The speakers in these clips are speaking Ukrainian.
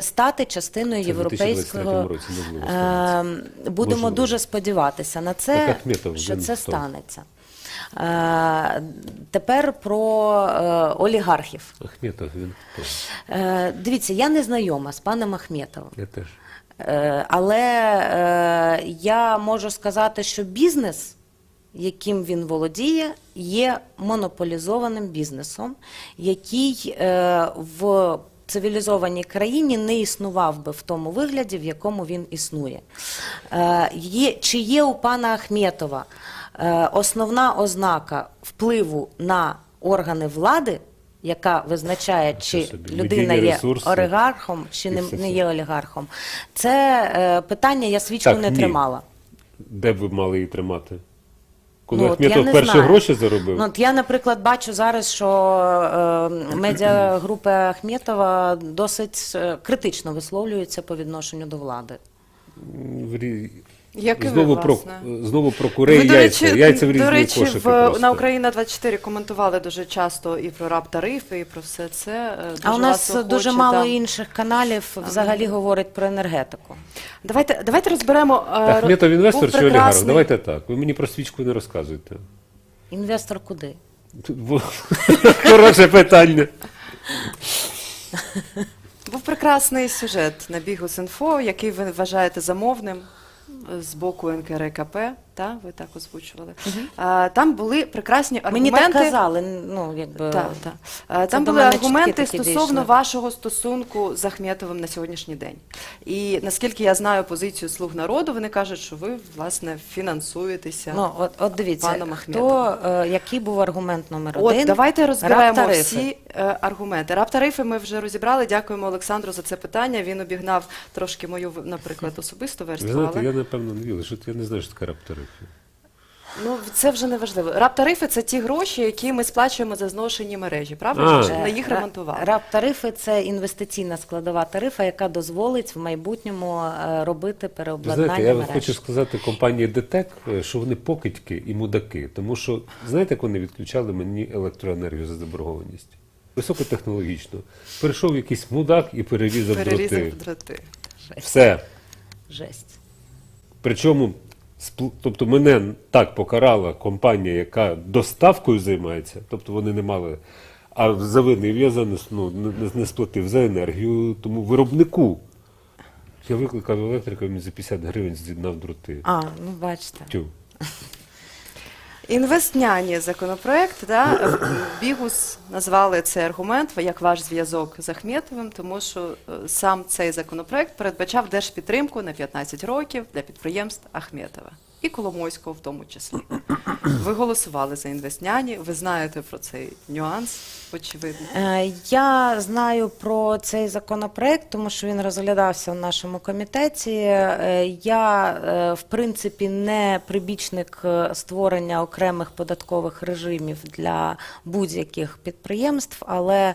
стати частиною Це європейського. році. Е, Будемо Можливо. дуже сподіватися на це, Ахметов, що це хто? станеться. Е, Тепер про е, олігархів. Ахметов, він хто? Е, Дивіться, я не знайома з паном Ахметовим. Я теж. Е, Але е, я можу сказати, що бізнес, яким він володіє, є монополізованим бізнесом, який е, в цивілізованій країні не існував би в тому вигляді, в якому він існує. Е, Є, чи є у пана Ахметова е, основна ознака впливу на органи влади? Яка визначає, чи людина є олігархом, чи не, не є олігархом. Це е, питання я свічку Так, не ні. тримала. Де б ви мали її тримати? Коли Ну, Ахметов перші знаю. гроші заробив? Ну, от я, наприклад, бачу зараз, що е, медіагрупи Ахметова досить е, критично висловлюються по відношенню до влади. В рі- Як і ви, знову, про, власне. знову про курей Ви, до яйця. речі, яйця в різні до речі, кошики в, просто. на Україна 24 коментували дуже часто і про раб тарифи, і про все це. Е, Дуже А у нас вас дуже мало да. інших каналів взагалі говорить про енергетику. Давайте, давайте розберемо. е, Ахметов інвестор чи олігарх? Давайте так. Ви мені про свічку не розказуєте. Інвестор куди? Хороше питання. Був прекрасний сюжет на бігу Синфо, який ви вважаєте замовним з боку НКРКП. Та ви так озвучували. А, там були прекрасні Мені аргументи. так казали, ну якби так. Е, Там були аргументи стосовно дійшли. вашого стосунку з Ахметовим на сьогоднішній день. І наскільки я знаю позицію слуг народу, вони кажуть, що ви власне фінансуєтеся. ну от, от дивіться, паном хто Ахметовим. е, який був аргумент номер один? От давайте розберемо всі е, аргументи. Раб-тарифи ми вже розібрали. Дякуємо Олександру за це питання. Він обігнав трошки мою, наприклад, особисту версію. але... я напевно не вірю, що я не знаю, що таке раптарифи. Ну це вже не важливо. Раб-тарифи це ті гроші, які ми сплачуємо за зношені мережі. Правда, А. щоб їх ремонтували. Раб-тарифи це інвестиційна складова тарифа, яка дозволить в майбутньому е, робити переобладнання знаєте, я мереж. хочу сказати компанії ДТЕК, е, що вони покидьки і мудаки. Тому що, знаєте, як вони відключали мені електроенергію за заборгованість? Високотехнологічно. Прийшов якийсь мудак і перерізав, Перерізав дроти. дроти. Все. Жесть. Причому, тобто мене так покарала компанія, яка доставкою займається, тобто вони не мали, а завинив я за ну, не сплатив за енергію, тому виробнику. Я викликав електрика, він за 50 гривень з'єднав дроти. А, ну бачите. Тю. Інвестняні законопроект, да, е, Бігус назвали цей аргумент як ваш зв'язок з Ахметовим, тому що е, сам цей законопроект передбачав держпідтримку на 15 років для підприємств Ахметова і Коломойського в тому числі. Ви голосували за інвестняні, ви знаєте про цей нюанс, очевидно. Е, Я знаю про цей законопроект, тому що він розглядався в нашому комітеті. Е, Я, е, в принципі, не прибічник створення окремих податкових режимів для будь-яких підприємств, але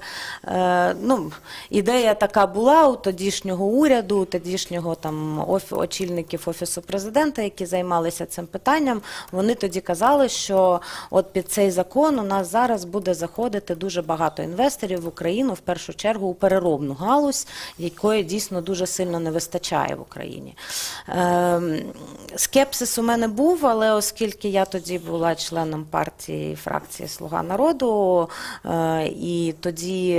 ну, ідея така була у тодішнього уряду, у тодішнього там очільників офісу президента, які займалися цим питанням. Вони тоді казали, що от під цей закон у нас зараз буде заходити дуже багато інвесторів в Україну, в першу чергу у переробну галузь, якої дійсно дуже сильно не вистачає в Україні. Ем, скепсис у мене був, але оскільки я тоді була членом партії фракції Слуга народу, е, і тоді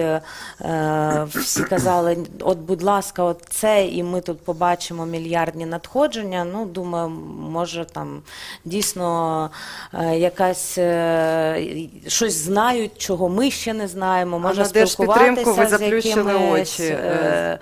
е, всі казали: от, будь ласка, от це, і ми тут побачимо мільярдні надходження. Ну, думаю, може там дійсно е, якась е, щось знають, чого ми ще не знаємо. А на держпідтримку ви спілкуватися з заплющили якимись, очі, е,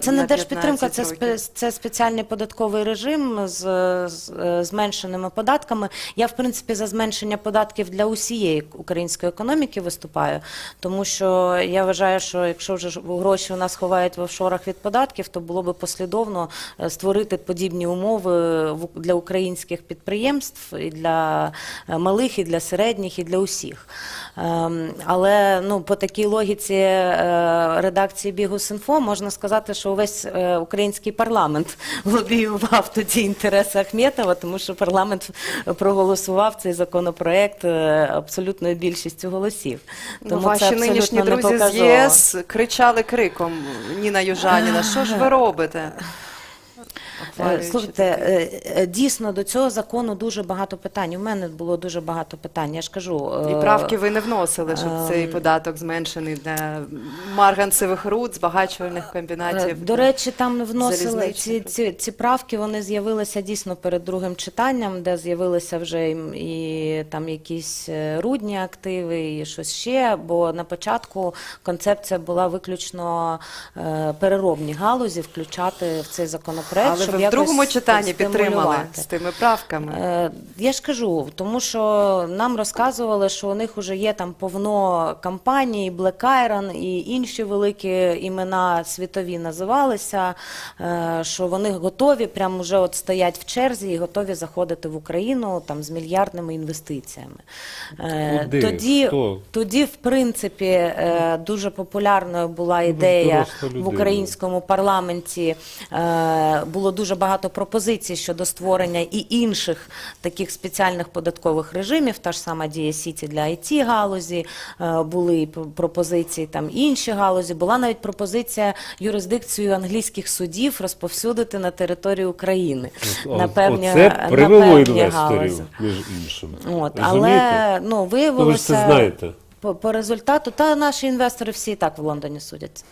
Це не держпідтримка, це це спеціальний податковий режим з, з зменшеними податками. Я, в принципі, за зменшення податків для усієї української економіки виступаю, тому що я вважаю, що якщо вже гроші у нас ховають в офшорах від податків, то було би послідовно створити подібні умови для українців. Українських підприємств і для е, малих, і для середніх, і для усіх. Ем, Але ну, по такій логіці е, редакції Бігус.Інфо можна сказати, що увесь е, український парламент лобіював тоді інтереси Ахметова, тому що парламент проголосував цей законопроект абсолютною більшістю голосів. Ну, Тому ваші це нинішні друзі з. ЄС кричали криком Ніна Южаніна, що ж ви робите? Е, Слухайте, е, е, дійсно до цього закону дуже багато питань. У мене було дуже багато питань. Я ж кажу, І правки ви не вносили, щоб цей податок зменшений для марганцевих руд, збагачувальних Е, комбінатів. До речі, там вносили ці, залізничних. ці, ці правки. Вони з'явилися дійсно перед другим читанням, де з'явилися вже і, і там якісь е, рудні активи, і щось ще. Бо на початку концепція була виключно е, переробні галузі включати в цей законопроект. Але щоб ви в другому читанні підтримали з тими правками. Е, Я ж кажу, тому що нам розказували, що у них вже є там повно компаній, Black Iron і інші великі імена світові називалися, е, що вони готові, прямо вже от стоять в черзі і готові заходити в Україну там з мільярдними інвестиціями. Е, Куди? Тоді, Хто? тоді, в принципі, е, дуже популярною була ідея в українському парламенті. е, Було дуже багато пропозицій щодо створення і інших таких спеціальних податкових режимів. Та ж сама Дія Сіті для it галузі, е, були пропозиції там інші галузі. Була навіть пропозиція юрисдикцію англійських судів розповсюдити на територію України. На певні, Оце на привело певні інвесторів, галузі. між іншим. От, Розумієте? але ну, Ну, ви ж це знаєте. По, по результату, та наші інвестори всі і так в Лондоні судяться.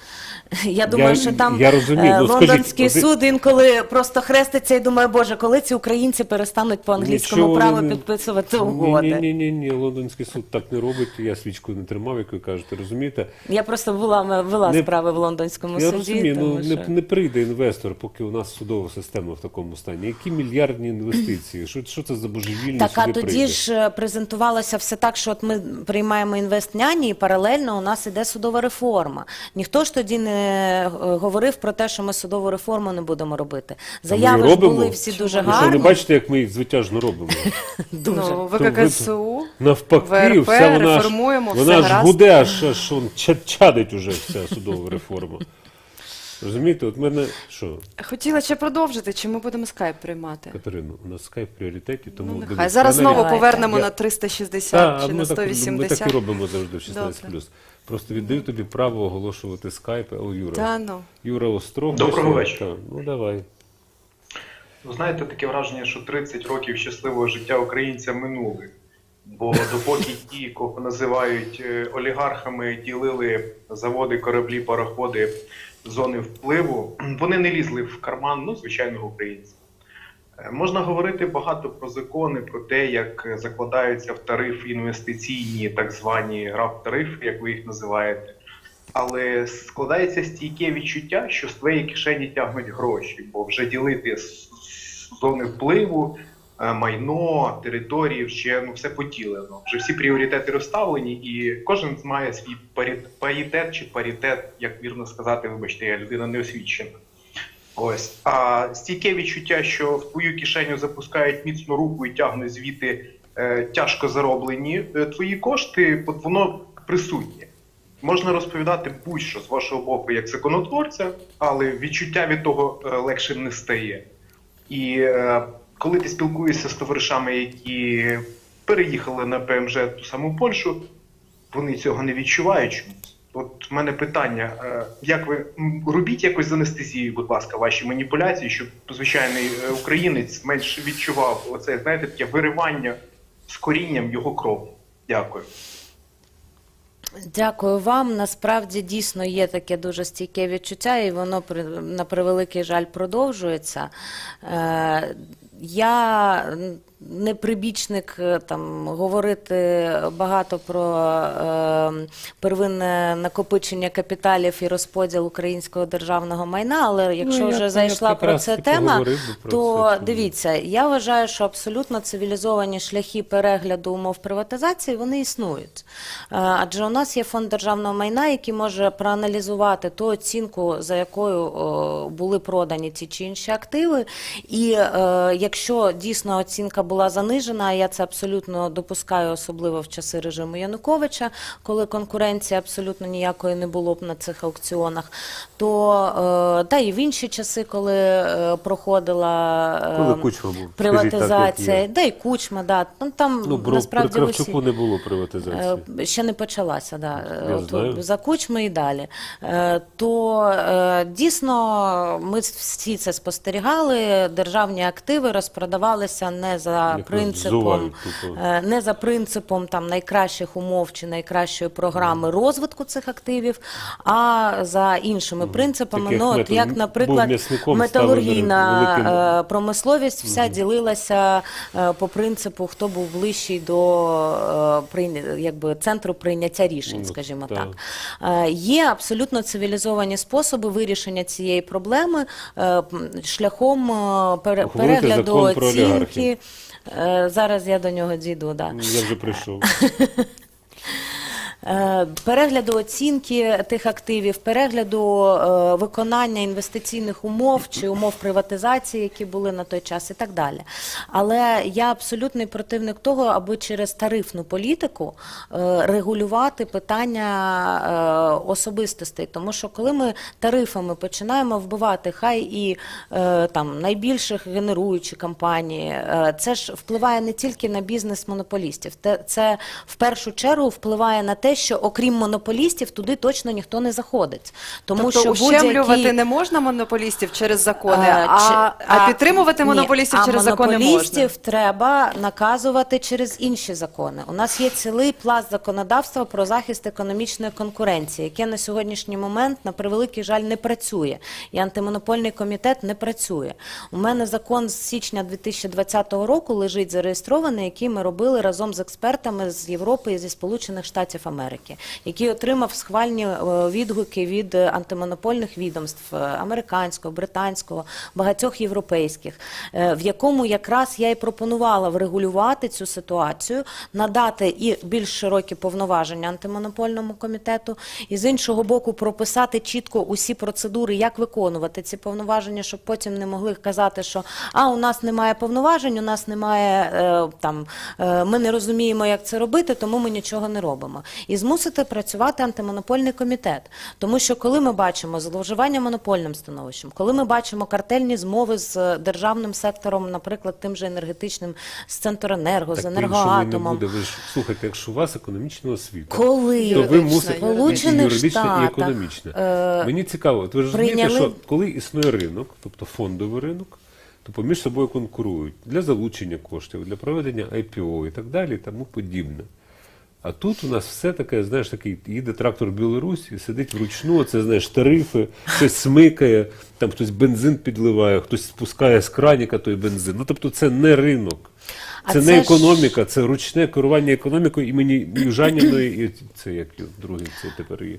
Я думаю, Я- що там я розумію. е, Ну, скажіть, лондонський оди- суд інколи просто хреститься і думає, боже, коли ці українці перестануть по англійському Нічого праву не- підписувати угоди. Ні, ні, ні, ні, лондонський суд так не робить. Я свічку не тримав, як ви кажете, розумієте? Я просто була вела Не- справи в лондонському Я суді. розумію, ну тому не, що... не прийде інвестор, поки у нас судова система в такому стані. Які мільярдні інвестиції? Що, що це за божевільні Так, а тоді прийде? ж е, презентувалося все так, що от ми приймаємо інвестняні, і паралельно у нас іде судова реформа. Ніхто ж тоді не е, говорив про те, що ми судову реформу не будемо робити. Заяви ж були всі дуже Ви що, гарні. не бачите, як ми їх звитяжно робимо? Дуже. Ну, ВККСУ, Навпаки, ВРП, вся вона ж, реформуємо, все вона ж гаразд. гуде, аж, аж чадить уже вся судова реформа. Розумієте, от мене що, хотіла ще продовжити, чи ми будемо скайп приймати? Катерина, у нас скайп в пріоритеті, тому Ну, нехай. Зараз я знову Давайте. повернемо Я- на 360 Та, чи ми на так, ми 180. так і робимо завжди в 16 Добре. Просто віддаю тобі право оголошувати скайп. О, Юра. Та ну. Юра Острог. Доброго ось, вечора. Ну давай. Ви знаєте, таке враження, що 30 років щасливого життя українця минули. Бо допоки ті, кого називають е, олігархами, ділили заводи, кораблі, пароходи, зони впливу, вони не лізли в карман ну, звичайного українця. Е, Можна говорити багато про закони, про те, як е, закладаються в тариф інвестиційні так звані граф-тарифи, як ви їх називаєте. Але складається стійке відчуття, що з твоєї кишені тягнуть гроші, бо вже ділити зони впливу, майно, території, вже ну все поділено. Вже всі пріоритети розставлені, і кожен має свій паритет чи паритет, як вірно сказати, вибачте, я людина неосвічена. Ось а стійке відчуття, що в твою кишеню запускають міцну руку і тягнуть звідти е, тяжко зароблені е, твої кошти, от воно присутнє. Можна розповідати будь-що з вашого боку як законотворця, але відчуття від того е, легше не стає. І е, коли ти спілкуєшся з товаришами, які переїхали на ПМЖ ту саму Польщу, вони цього не відчувають чомусь. От в мене питання: е, як ви робіть якось з анестезією, будь ласка, ваші маніпуляції, щоб звичайний е, українець менш відчував оце, знаєте, таке виривання з корінням його крові. Дякую. Дякую вам. Насправді дійсно є таке дуже стійке відчуття, і воно на превеликий жаль продовжується. Я не прибічник е, там говорити багато про е, первинне накопичення капіталів і розподіл українського державного майна, але якщо Ну, вже я зайшла про це тема, про то це, дивіться, я вважаю, що абсолютно цивілізовані шляхи перегляду умов приватизації вони існують. Е, Адже у нас є фонд державного майна, який може проаналізувати ту оцінку, за якою були продані ті чи інші активи. І е, якщо дійсно оцінка була занижена, я це абсолютно допускаю, особливо в часи режиму Януковича, коли конкуренції абсолютно ніякої не було б на цих аукціонах, то е, та і в інші часи, коли е, проходила е, Коли Кучма був, скажіть так, приватизація, є. да і кучма, да. ну там Ну, бро, насправді в Кравчуку усі- не було приватизації. Ще не почалася, да. Я От, знаю. за кучми і далі. То дійсно ми всі це спостерігали. Державні активи розпродавалися не за Якось принципом, е, не за принципом там найкращих умов чи найкращої програми розвитку цих активів, а за іншими принципами. Ну, от як, наприклад, металургійна е, промисловість вся ділилася е, по принципу, хто був ближчий до якби, центру прийняття рішень, Ну, скажімо так. Є абсолютно цивілізовані способи вирішення цієї проблеми шляхом перегляду оцінки. Е, Зараз я до нього дійду. Да. Я вже прийшов. Е, перегляду оцінки тих активів, перегляду е, виконання інвестиційних умов чи умов приватизації, які були на той час, і так далі. Але я абсолютний противник того, аби через тарифну політику е, регулювати питання особистостей. Тому що коли ми тарифами починаємо вбивати, хай і там найбільших генеруючі компанії, це ж впливає не тільки на бізнес монополістів, це в першу чергу впливає на те, що окрім монополістів туди точно ніхто не заходить. Тому тобто що ущемлювати не можна монополістів через закони, Е, а, а підтримувати ні, монополістів а через закони можна. монополістів треба наказувати через інші закони. У нас є цілий пласт законодавства про захист економічної конкуренції, яке на сьогоднішній момент, на превеликий жаль, не працює. І антимонопольний комітет не працює. У мене закон з січня 2020 року лежить зареєстрований, який ми робили разом з експертами з Європи і зі Сполучених Штатів Америки, який отримав схвальні е, відгуки від е, антимонопольних відомств е, американського, британського, багатьох європейських, в якому якраз я і пропонувала врегулювати цю ситуацію, надати і більш широкі повноваження антимонопольному комітету, і з іншого боку прописати чітко усі процедури, як виконувати ці повноваження, щоб потім не могли казати, що а у нас немає повноважень, у нас немає там, ми не розуміємо, як це робити, тому ми нічого не робимо. І змусити працювати антимонопольний комітет. Тому що коли ми бачимо зловживання монопольним становищем, коли ми бачимо картельні змови з державним сектором, наприклад, тим же енергетичним, з Центренерго, з Так по-іншому не буде. Ви ж слухайте, якщо у вас економічна освіта, Коли то ви мусите юридична і економічна. е, Мені цікаво, от ви ж розумієте, прийняли- що коли існує ринок, тобто фондовий ринок, то поміж собою конкурують для залучення коштів, для проведення IPO і так далі, і тому подібне. А тут у нас все таке, знаєш, такий їде трактор в Білорусь і сидить вручну, це знаєш, тарифи, щось смикає, там хтось бензин підливає, хтось спускає з краніка той бензин. Ну тобто це не ринок. Це це не ж- економіка, це ручне керування економікою імені Южаніної, і це як другий, це тепер є.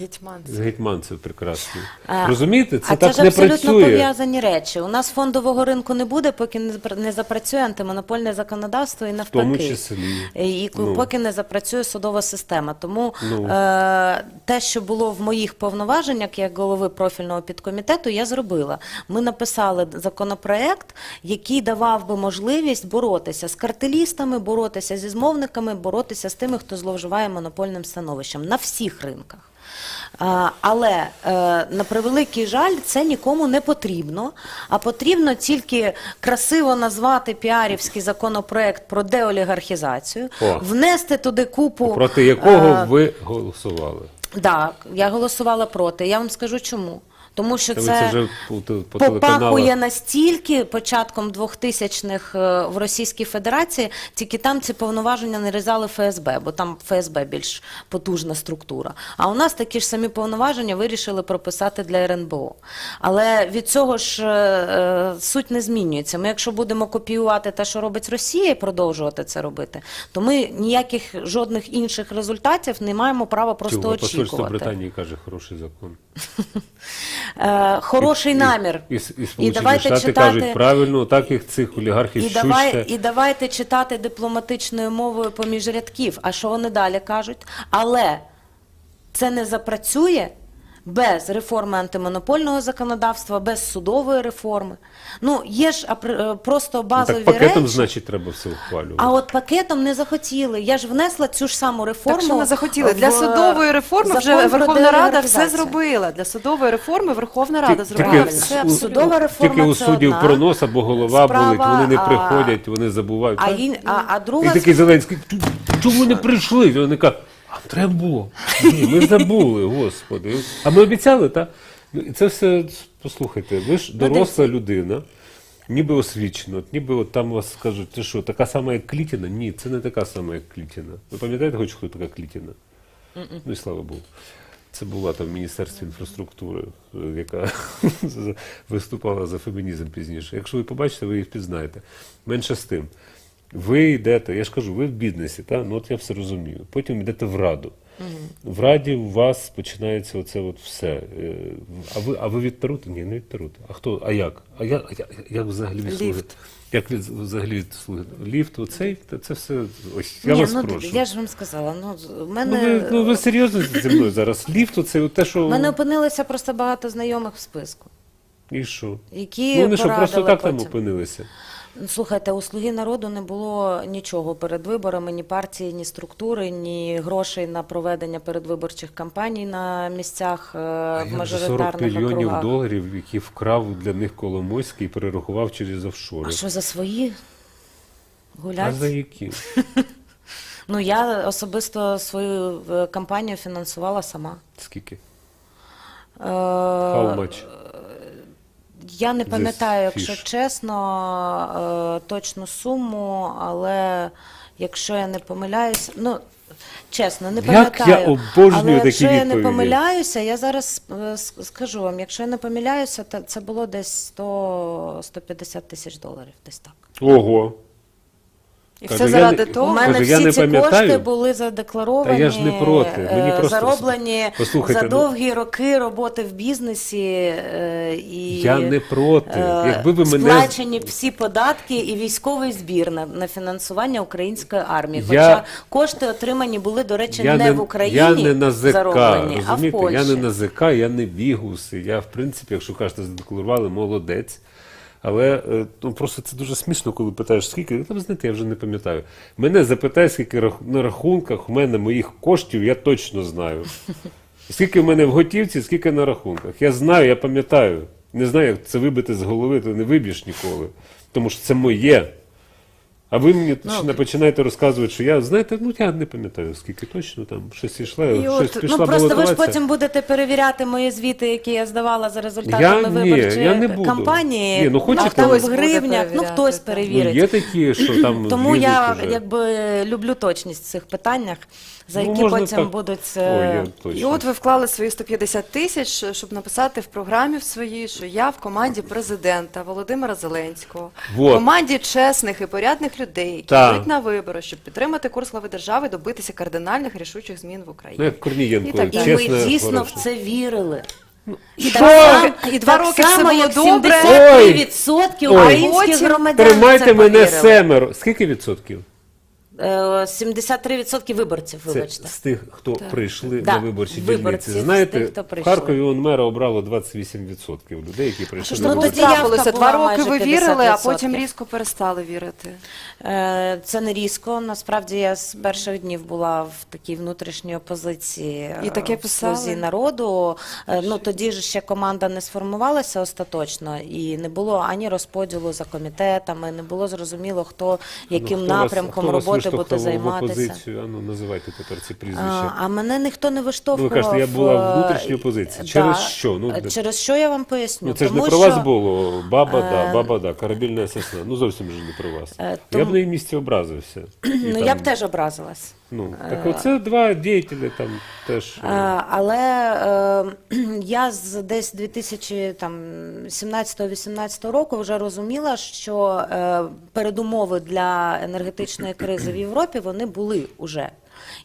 Гетьманці. Гетьманцев прекрасний. А- Розумієте, це а так це ж не абсолютно працює. пов'язані речі. У нас фондового ринку не буде, поки не запра- не запрацює антимонопольне законодавство і навпаки. тому числі. І Ну. поки не запрацює судова система. Тому Ну. е, те, що було в моїх повноваженнях як голови профільного підкомітету, я зробила. Ми написали законопроект, який давав би можливість боротися з картелістами, боротися зі змовниками, боротися з тими, хто зловживає монопольним становищем на всіх ринках. А, Але е, на превеликий жаль, це нікому не потрібно. А потрібно тільки красиво назвати піарівський законопроект про деолігархізацію, О. внести туди купу Проти якого е, ви голосували? так, я голосувала проти. Я вам скажу чому. Тому що це, це вже попахує настільки початком 2000-х е, в Російській Федерації, тільки там ці повноваження нарізали ФСБ, бо там ФСБ більш потужна структура. А у нас такі ж самі повноваження вирішили прописати для РНБО. Але від цього ж е, е, суть не змінюється. Ми, якщо будемо копіювати те, що робить Росія, і продовжувати це робити, то ми ніяких жодних інших результатів не маємо права просто Чого? Посольство очікувати. Британії каже, хороший закон. Е, хороший І- намір. І, і, і Сполучені давайте Штати читати- кажуть, правильно, так їх цих олігархів І, давай, і давайте читати дипломатичною мовою поміж рядків. А що вони далі кажуть? Але це не запрацює без реформи антимонопольного законодавства, без судової реформи. Ну, є ж апр- е, просто Ну, базові так пакетом, речі. значить, треба все ухвалювати. А от пакетом не захотіли. Я ж внесла цю ж саму реформу. Так що ми захотіли. Для в судової реформи вже Верховна Рада все зробила. Для судової реформи Верховна Рада зробила все у- Судова реформа Тільки у суддів одна пронос або голова справа, болить, вони не приходять, вони забувають. А, а, а друга І такий Зеленський, чому не прийшли? Вони кажуть, треба було. Ні, ми забули, господи. А ми обіцяли, так? Ну, і це все, послухайте, ви ж доросла людина, ніби освічена, от ніби от там вас скажуть, ти що, така сама, як Клітіна? Ні, це не така сама, як Клітіна. Ви пам'ятаєте хоч хто така Клітіна? Ну і слава Богу. Це була там в Міністерстві інфраструктури, е, яка виступала за фемінізм пізніше. Якщо ви побачите, ви її впізнаєте. Менше з тим. Ви йдете, я ж кажу, ви в бізнесі, та? ну от я все розумію. Потім йдете в раду. В раді у вас починається оце от все. Е, А ви, а ви від Тарута? Ні, не від Тарута. А хто? А як? А як, а як, як взагалі слуги? Як взагалі? Ліфт, оцей, це все. Ось я Ні, вас ну, прошу. я ж вам сказала, ну, в Ну мене, ви, ну ви серйозно зі мною зараз? Ліфт, оце те, що. в мене опинилося просто багато знайомих в списку, І що? які Ну вони що, просто так там опинилися? Слухайте, у «Слуги народу» не було нічого перед виборами, ні партії, ні структури, ні грошей на проведення передвиборчих кампаній на місцях е, А в як 40 мільйонів округах. доларів, які вкрав для них Коломойський і перерахував через офшори. А що за свої? А за які? Ну, я особисто свою е, кампанію фінансувала сама. Скільки? Е, How much? Я не пам'ятаю, якщо fish. чесно, е, точну суму, але якщо я не помиляюся, ну чесно, не Як пам'ятаю. я обожнюю але такі якщо я не помиляюся, я зараз е, скажу вам, якщо я не помиляюся, то це було десь 100 150 тисяч доларів, десь так. Ого. І все я заради не- У мене я всі не ці пам'ятаю. кошти були задекларовані, Та я ж не проти. Мені е, просто- зароблені Послухайте, за ну- довгі роки роботи в бізнесі. е, І, Я не проти. е, Якби ви мене- Сплачені всі податки і військовий збір на, на фінансування української армії. Я- Хоча кошти отримані були, до речі, Я не, не, в Україні я не на ЗК, зароблені, а в розумієте? Польщі. Я не на ЗК, я не бігус. Я, в принципі, якщо кажете, задекларували, молодець. Але е, ну, просто це дуже смішно, коли питаєш, скільки. Та ви знаєте, я вже не пам'ятаю. Мене запитай, скільки на рахунках в мене моїх коштів, я точно знаю. Скільки в мене в готівці, скільки на рахунках. Я знаю, я пам'ятаю. Не знаю, як це вибити з голови, то не виб'єш ніколи. Тому що це моє. А ви мені Ну, починаєте розказувати, що я, знаєте, ну я не пам'ятаю, скільки точно там щось йшло, І щось от, ну, пішла Ну просто ви ж потім будете перевіряти мої звіти, які я здавала за результатами Я- ні, виборчої я не буду. кампанії. Ні, ну, хочете- а там в гривнях, ну хтось так. Ну, перевірить. є такі, що там Тому я уже. якби люблю точність в цих питаннях, за Ну, які можна потім так. будуть. Ой, е. І от ви вклали свої 150 тисяч, щоб написати в програмі в своїй, що я в команді президента Володимира Зеленського, Вот. в команді чесних і порядних людей, які Так. йдуть на вибори, щоб підтримати курс глави держави, добитися кардинальних рішучих змін в Україні. Ну, як Корнієнко, І так І чесно. ми дійсно в це вірили. І Так два само- роки- і два так роки все само, було як добре. 73% Ой. українських Ой! громадян в Тримайте це мене повірили. семеро. Скільки відсотків? Е, 73% виборців, Це вибачте. з тих, хто прийшли Да, на виборчі виборці, дільниці. Знаєте, тих, хто в прийшли. Харкові он мера обрало 28% людей, які прийшли Що на Ну, тоді виборчі. трапилося? Два роки ви вірили, а потім різко перестали вірити. Е, Це не різко. Насправді я з перших днів була в такій внутрішній опозиції І таке е, в писали? «Слузі народу. Е, Ну тоді ж ще команда не сформувалася остаточно, і не було ані розподілу за комітетами, не було зрозуміло, хто яким Ну, хто вас- напрямком хто роботи в займатися. опозицію? А ну, називайте тепер ці А, прізвища. а мене ніхто не Ну, виштовхував. ви кажете, я була в е, внутрішній опозиції. да. Через що? Ну, Е, Через що я вам поясню? Ну, це ж не про що, вас було. Баба, да, Е, баба, да, корабельна сосна. Ну, зовсім же не про вас. Тому... Я б на її місці образився. І Ну, там, я б теж образилась. Ну, так оце два діятелі там теж. е, Е, Але е, я з десь 2017-18 року вже розуміла, що е, передумови для енергетичної кризи в Європі вони були уже.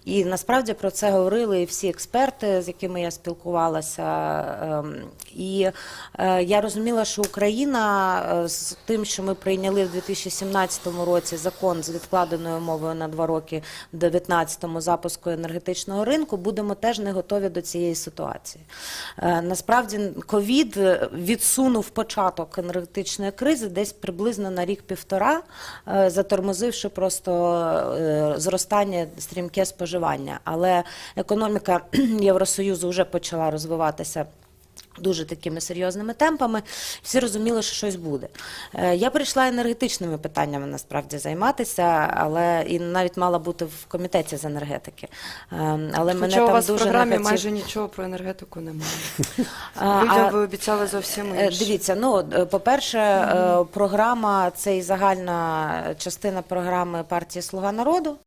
І насправді про це говорили всі експерти, з якими я спілкувалася. Ем, І е, я розуміла, що Україна е, з тим, що ми прийняли в 2017 році закон з відкладеною умовою на два роки в 2019 запуску енергетичного ринку, будемо теж не готові до цієї ситуації. Е, Насправді ковід відсунув початок енергетичної кризи десь приблизно на рік-півтора, затормозивши просто зростання стрімке споживання. Але економіка Євросоюзу вже почала розвиватися. Дуже такими серйозними темпами, всі розуміли, що щось буде. Е, Я прийшла енергетичними питаннями насправді займатися, але і навіть мала бути в комітеті з енергетики. Е, Але мене Хоча у там вас в програмі хотів... майже нічого про енергетику немає. Людям ви обіцяли зовсім Е, інше. Дивіться, ну по-перше, програма це і загальна частина програми партії Слуга народу.